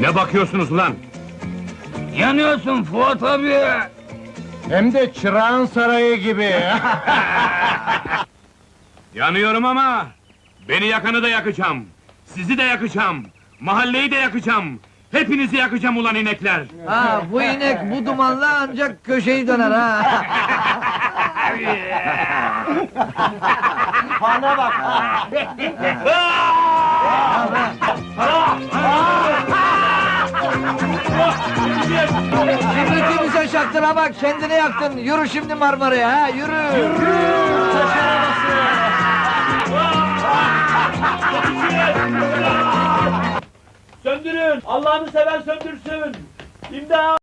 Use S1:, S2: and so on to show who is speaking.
S1: Ne bakıyorsunuz ulan?
S2: Yanıyorsun Fuat abi.
S3: Hem de çırağın sarayı gibi.
S1: Yanıyorum ama beni yakanı da yakacağım. Sizi de yakacağım. Mahalleyi de yakacağım. Hepinizi yakacağım ulan inekler.
S4: Ha bu inek bu dumanla ancak köşeyi döner ha. Şimdi bize şaktıra bak kendini yaktın. Yürü şimdi Marmara'ya ha yürü. Yürü.
S5: Söndürün! Allah'ını seven söndürsün! İmdat!